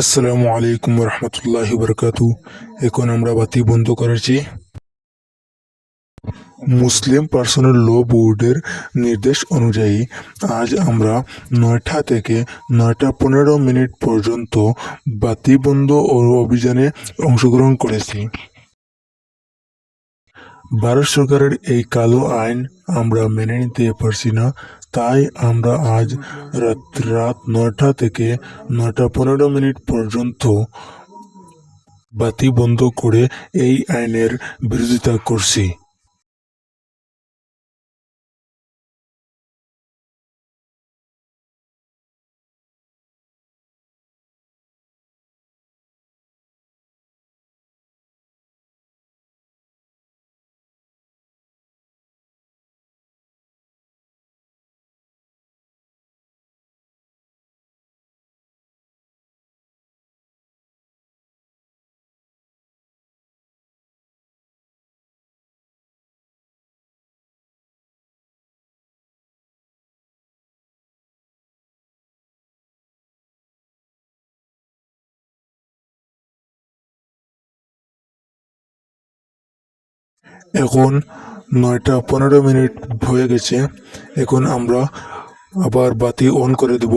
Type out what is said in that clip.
আসসালামু আলাইকুম রহমতুল্লাহ বরকাতু এখন আমরা বাতি বন্ধ করেছি মুসলিম পার্সোনাল ল বোর্ডের নির্দেশ অনুযায়ী আজ আমরা নয়টা থেকে নয়টা পনেরো মিনিট পর্যন্ত বাতি বন্ধ ও অভিযানে অংশগ্রহণ করেছি। ভারত সরকারের এই কালো আইন আমরা মেনে নিতে পারছি না। তাই আমরা আজ রাত নয়টা থেকে নয়টা পনেরো মিনিট পর্যন্ত বাতি বন্ধ করে এই আইনের বিরোধিতা করছি। এখন নয়টা পনেরো মিনিট হয়ে গেছে। এখন আমরা আবার বাতি অন করে দেব।